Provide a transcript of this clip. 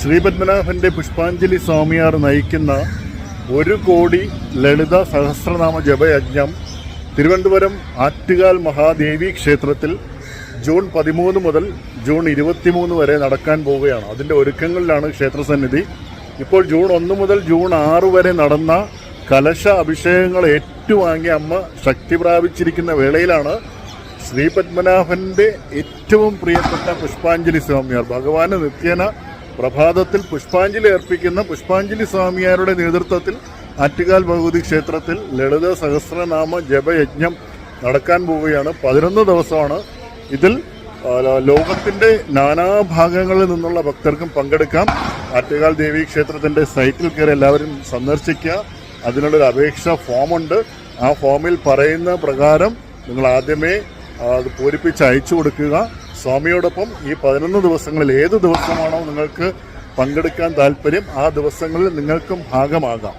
ശ്രീപത്മനാഭന്റെ പുഷ്പാഞ്ജലി സ്വാമിയാർ നയിക്കുന്ന ഒരു കോടി ലളിത സഹസ്രനാമ ജപയജ്ഞം തിരുവനന്തപുരം ആറ്റുകാൽ മഹാദേവി ക്ഷേത്രത്തിൽ ജൂൺ പതിമൂന്ന് മുതൽ ജൂൺ ഇരുപത്തിമൂന്ന് വരെ നടക്കാൻ പോവുകയാണ്. അതിന്റെ ഒരുക്കങ്ങളിലാണ് ക്ഷേത്രസന്നിധി. ഇപ്പോൾ ജൂൺ ഒന്ന് മുതൽ ജൂൺ ആറ് വരെ നടന്ന കലശ അഭിഷേകങ്ങൾ ഏറ്റുവാങ്ങി അമ്മ ശക്തി പ്രാപിച്ചിരിക്കുന്ന വേളയിലാണ് ശ്രീപത്മനാഭന്റെ ഏറ്റവും പ്രിയപ്പെട്ട പുഷ്പാഞ്ജലി സ്വാമിയാർ. ഭഗവാന് നിത്യേന പ്രഭാതത്തിൽ പുഷ്പാഞ്ജലി അർപ്പിക്കുന്ന പുഷ്പാഞ്ജലി സ്വാമിയാരുടെ നേതൃത്വത്തിൽ ആറ്റുകാൽ ഭഗവതി ക്ഷേത്രത്തിൽ ലളിത സഹസ്രനാമ ജപയജ്ഞം നടക്കാൻ പോവുകയാണ്. പതിനൊന്ന് ദിവസമാണ് ഇതിൽ ലോകത്തിന്റെ നാനാഭാഗങ്ങളിൽ നിന്നുള്ള ഭക്തർക്കും പങ്കെടുക്കാം. ആറ്റുകാൽ ദേവി ക്ഷേത്രത്തിന്റെ സൈറ്റിൽ കയറി എല്ലാവരും സന്ദർശിക്കുക. അതിനുള്ളൊരു അപേക്ഷ ഫോമുണ്ട്. ആ ഫോമിൽ പറയുന്ന പ്രകാരം നിങ്ങൾ ആദ്യമേ അത് പൂരിപ്പിച്ച് അയച്ചു കൊടുക്കുക. സ്വാമിയോടൊപ്പം ഈ പതിനൊന്ന് ദിവസങ്ങളിൽ ഏത് ദിവസമാണോ നിങ്ങൾക്ക് പങ്കെടുക്കാൻ താല്പര്യം ആ ദിവസങ്ങളിൽ നിങ്ങൾക്കും ഭാഗമാകാം.